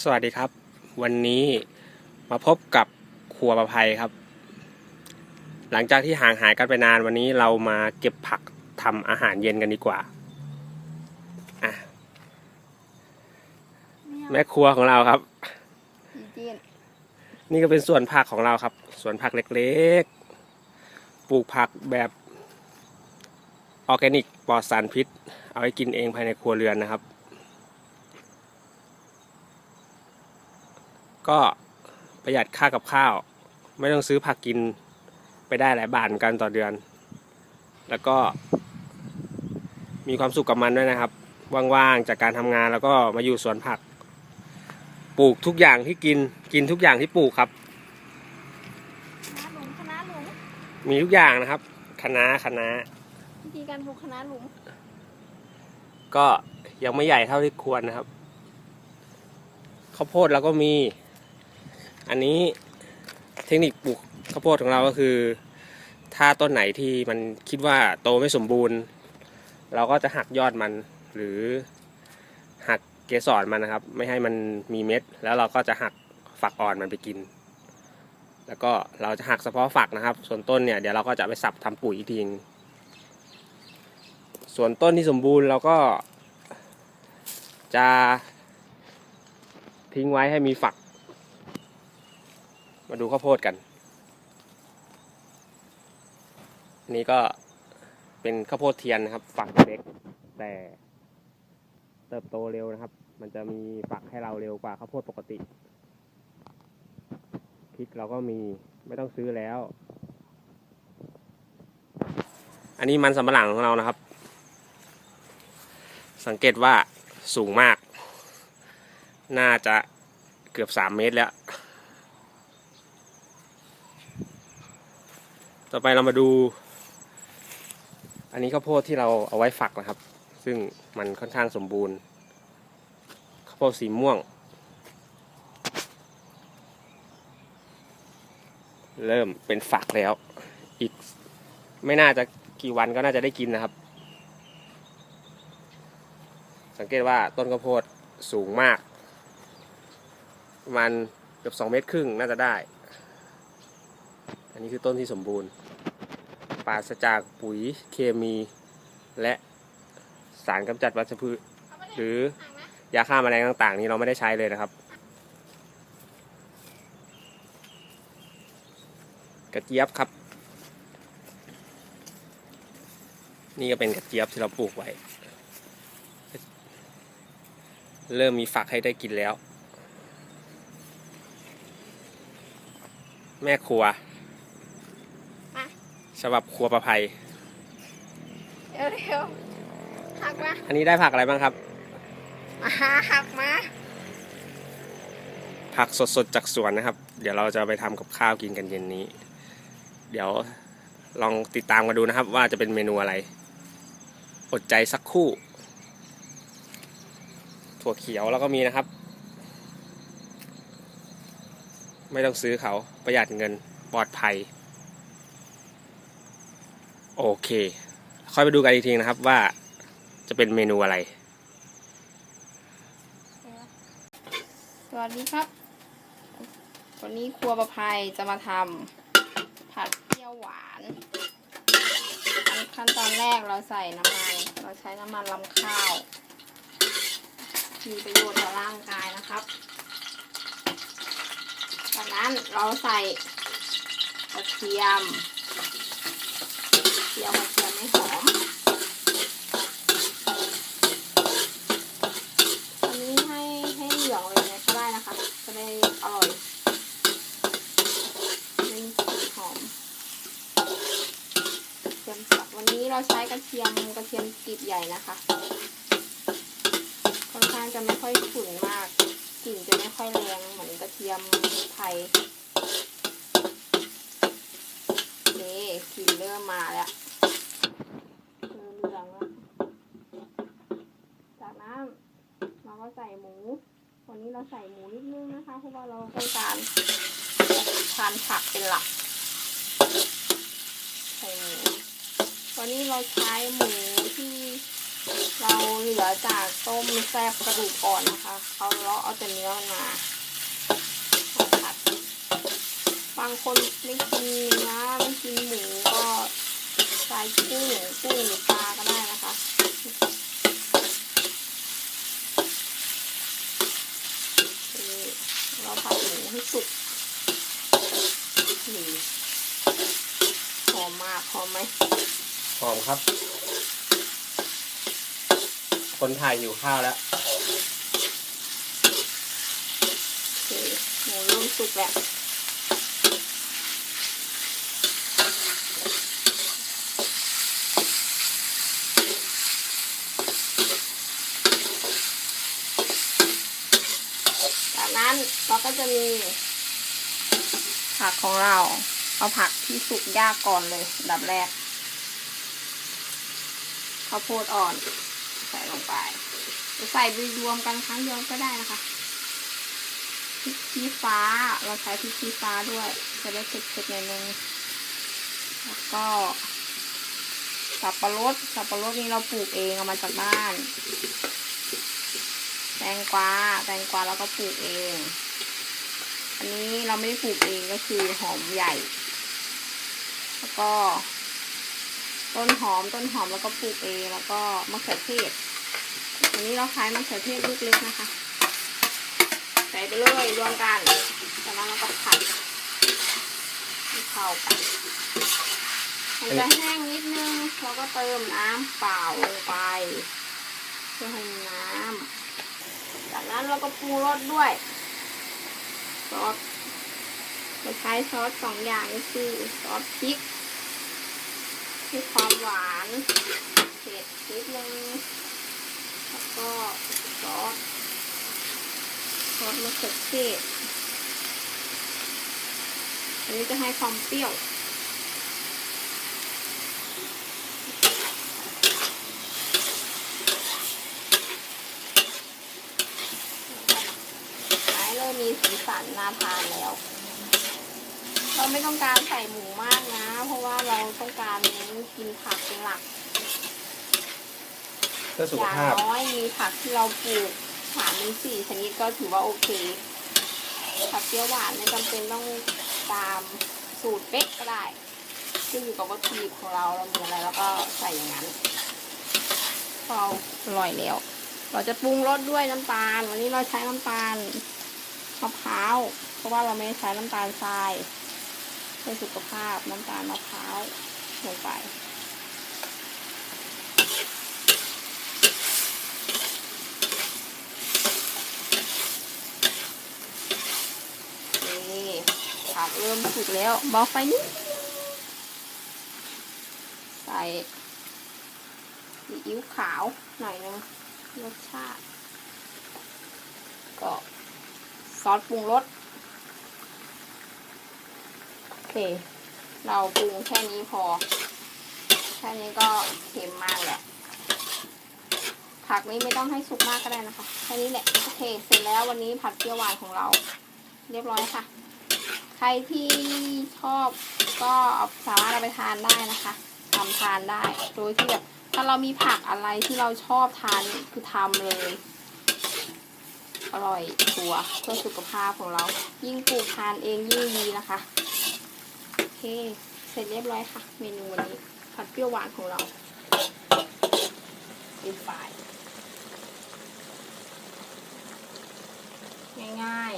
สวัสดีครับ วันนี้มาพบกับครัวประภัยครับ หลังจากที่ห่างหายกันไปนานวันนี้เรามาเก็บผักทำอาหารเย็นกันดีกว่าอะแม่ครัวของเราครับอีเจียนนี่ก็เป็นสวนผักของเราครับสวนผักเล็กๆ ปลูกผักแบบออร์แกนิกปลอดสารพิษ เอาไว้กินเองภายในครัวเรือนนะครับ ก็ประหยัดค่ากับข้าว ไม่ต้องซื้อผักกินไปได้หลายบาทเหมือนกันต่อเดือน แล้วก็ มีความสุขกับมันด้วยนะครับ ว่างๆจากการทำงานแล้วก็มาอยู่สวนผัก ปลูกทุกอย่างที่กินกินทุกอย่างที่ปลูกครับ คณะหลุมคณะหลุมมีทุกอย่างนะครับคะน้าคะน้าวิธีการปลูกคณะหลุมก็ยังไม่ใหญ่เท่าที่ควรนะครับข้าวโพดเราก็มี อันนี้เทคนิคปลูกข้าวโพดของเราก็คือ ถ้าต้นไหนที่มันคิดว่าโตไม่สมบูรณ์ เราก็จะหักยอดมันหรือหักเกสรมันนะครับ ไม่ให้มันมีเม็ด แล้วเราก็จะหักฝักอ่อนมันไปกิน แล้วก็เราจะหักเฉพาะฝักนะครับ ส่วนต้นเนี่ยเดี๋ยวเราก็จะไปสับทำปุ๋ยอีกทีนึงส่วนต้นที่สมบูรณ์เราก็จะทิ้งไว้ให้มีฝัก มาดูข้าวโพดกันนนี้ก็เป็นข้าวโพดเทียนนะครับฝักเล็ก แต่เติบโตเร็วนะครับ มันจะมีฝักให้เราเร็วกว่าข้าวโพดปกติพริกเราก็มีไม่ต้องซื้อแล้ว อันนี้มันสำปะหลังของเรานะครับ สังเกตว่าสูงมาก น่าจะเกือบสามเมตรแล้ว ต่อไปเรามาดู อันนี้ข้าวโพดที่เราเอาไว้ฝักนะครับ ซึ่งมันค่อนข้างสมบูรณ์ข้าวโพดสีม่วง เริ่มเป็นฝักแล้ว อีกไม่น่าจะกี่วันก็น่าจะได้กินนะครับ สังเกตว่าต้นข้าวโพดสูงมาก ประมาณเกือบสองเมตรครึ่งน่าจะได้ อันนี้คือต้นที่สมบูรณ์ ปราศจากปุ๋ยเคมีและสารกำจัดวัชพืช หรือยาฆ่าแมลงต่างๆ นี้เราไม่ได้ใช้เลยนะครับ กระเจี๊ยบครับ นี่ก็เป็นกระเจี๊ยบที่เราปลูกไว้ เริ่มมีฝักให้ได้กินแล้ว แม่ครัว ฉบับครัวประภัย เร็วเร็วหักมาอันนี้ได้ผักอะไรบ้างครับ มาหักมาผักสดๆจากสวนนะครับ เดี๋ยวเราจะไปทำกับข้าวกินกันเย็นนี้ เดี๋ยวลองติดตามกันดูนะครับ ว่าจะเป็นเมนูอะไร อดใจสักครู่ ถั่วเขียวแล้วก็มีนะครับ ไม่ต้องซื้อเขาประหยัดเงินปลอดภัย โอเค ค่อยไปดูกันอีกทีนะครับว่าจะเป็นเมนูอะไร สวัสดีครับ วันนี้ครัวประภัยจะมาทำผัดเปรี้ยวหวาน ขั้นตอนแรกเราใส่น้ำมัน เราใช้น้ำมันลำข้าว มีประโยชน์ต่อร่างกายนะครับจากนั้นเราใส่กระเทียม เจียวกระเทียมให้หอมอันนี้ให้ให้เหลืองเลยนะก็ได้นะคะ จะได้อร่อยเป็นกลิ่นหอมเทียมสับวันนี้เราใช้กระเทียมกระเทียมกลีบใหญ่นะคะค่อนข้างจะไม่ค่อยฉุนมากกลิ่นจะไม่ค่อยแรงเหมือนกระเทียมไทยโอเคกลิ่นเริ่มมาแล้ว เหลืองแล้วจากนั้นเราก็ใส่หมู วันนี้เราใส่หมูนิดนึงนะคะ เพราะว่าเราต้องการทานผักเป็นหลัก ใส่หมูวันนี้เราใช้หมูที่เราเหลือจากต้มแซ่บกระดูกอ่อนนะคะเขาเลาะเอาแต่เนื้อมามาผัดบางคนไม่กินเนื้อไม่กินหมูก็ใส่กุ้งกุ้งหรือปลาก็ได้นะคะ นี่เราผัดหมูให้สุกนี่หอมมากหอมไหม หอมครับ คนถ่ายหิวข้าวแล้วโอเคหมูเริ่มสุกแล้วจากนั้นเราก็จะมีผักของเรา เอาผักที่สุกยากก่อนเลยดับแรก ข้าวโพดอ่อน ใส่ลงไปใส่ไปรวมกันครั้งเดียวก็ได้นะคะพริกชี้ฟ้าเราใช้พริกชี้ฟ้าด้วย จะได้เผ็ดๆหน่อยนึงแล้วก็สับปะรดสับปะรดนี่เราปลูกเองเอามาจากบ้าน แตงกวาแตงกวาเราก็ปลูกเอง อันนี้เราไม่ได้ปลูกเองก็คือหอมใหญ่ แล้วก็ ต้นหอมต้นหอมแล้วก็ปลูกเองแล้วก็มะเขือเทศอันนี้เราใช้มะเขือเทศลูกเล็กนะคะ ใส่ไปเลยรวมกันจากนั้นเราก็ผัดให้เข้ากันมันจะแห้งนิดนึงเราก็เติมน้ำเปล่าลงไปเพื่อให้น้ำจากนั้นเราก็ปรุงรสด้วยซอสเราใช้ซอสสองอย่างก็คือซอสพริก ให้ความหวานเผ็ดนิดนึงแล้วก็ซอสซอสมะเขือเทศอันนี้จะให้ความเปรี้ยวขายเริ่มมีสีสันน่าทานแล้ว เราไม่ต้องการใส่หมูมากนะ เพราะว่าเราต้องการเน้นกินผักเป็นหลักเพื่อสุอขย่างภาพ น้อยมีผักที่เราปลูกสามถึงสี่ชนิดก็ถือว่าโอเค ผักเปรี้ยวหวานไม่จำเป็นต้องตามสูตรเป๊ะก็ได้ขึ้นอยู่กับวัตถุดิบของเราเรามีอะไรแล้วก็ใส่อย่างนั้นพออร่อยแล้ว เราจะปรุงรสด้วยน้ำตาล วันนี้เราใช้น้ำตาลมะพร้าวเพราะว่าเราไม่ได้ใช้น้ำตาลทราย เพื่อสุขภาพน้ำตาลมะพร้าวลงไป นี่ผักเริ่มสุกแล้วเบาไฟนิดใส่ซีอิ๊วขาวหน่อยนึงรสชาติ ก็ซอสปรุงรส เค เราปรุงแค่นี้พอ แค่นี้ก็เค็มมากแหละ ผักนี้ไม่ต้องให้สุกมากก็ได้นะคะ แค่นี้แหละ โอเค เสร็จแล้ววันนี้ผัดเปรี้ยวหวานของเรา เรียบร้อยค่ะ ใครที่ชอบก็สามารถเอาไปทานได้นะคะทำทานได้ โดยที่แบบถ้าเรามีผักอะไรที่เราชอบทานคือทำเลยอร่อยชัวเพื่อสุขภาพของเรา ยิ่งปลูกทานเองยิ่งดีนะคะ เค เสร็จเรียบร้อยค่ะ เมนูวันนี้ ผัดเปรี้ยวหวานของเราเป็นฝ่าย ง่าย